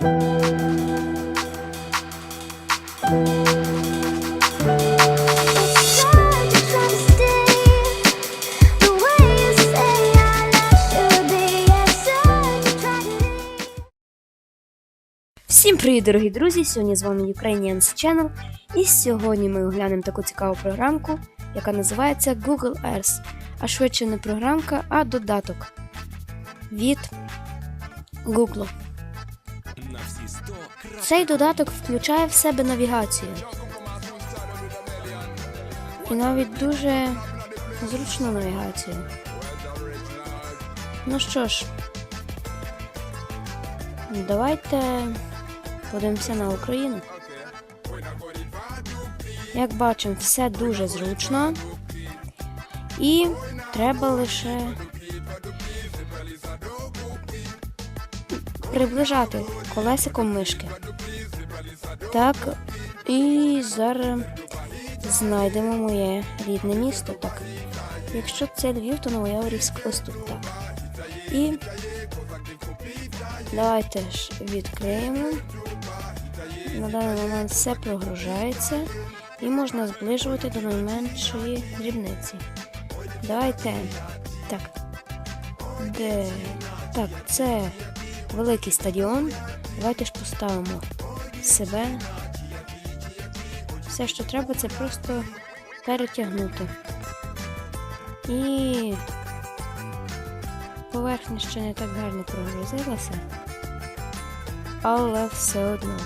Всім привіт, дорогі друзі! Сьогодні з вами Ukrainians Channel, і сьогодні ми оглянемо таку цікаву програмку, яка називається Google Earth. А швидше не програмка, а додаток від Google. Цей додаток включає в себе навігацію. І навіть дуже зручну навігацію. Ну що ж, давайте подивимося на Україну. Як бачимо, все дуже зручно. І треба лише приближати колесиком мишки. Так, і зараз знайдемо моє рідне місто. Так. Якщо це Львів, то Новояворівськ ось тут так. І давайте ж відкриємо. На даний момент все прогружається і можна зближувати до найменшої дрібниці. Давайте. Так. Де? Так, це великий стадіон. Давайте ж поставимо себе. Все, що треба, це просто перетягнути. І поверхня ще не так гарно прогрузилася, але все одно.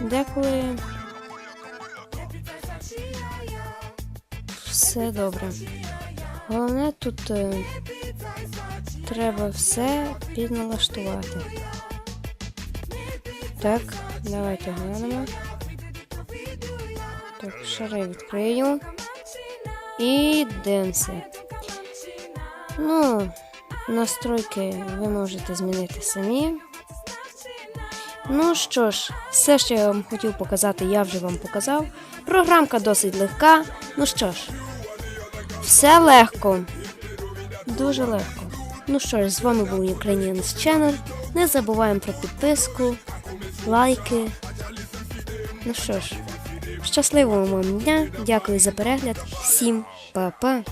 Деколи все добре. Головне тут е, треба все підналаштувати. Так, давайте глянемо. Так, шари відкрию. І дивимося. Ну, настройки ви можете змінити самі. Ну що ж, все, що я вам хотів показати, я вже вам показав. Програмка досить легка. Ну що ж, все легко. Дуже легко. Ну що ж, з вами був Ukrainians Channel. Не забуваємо про підписку, лайки. Ну що ж, щасливого вам дня, дякую за перегляд, всім па-па!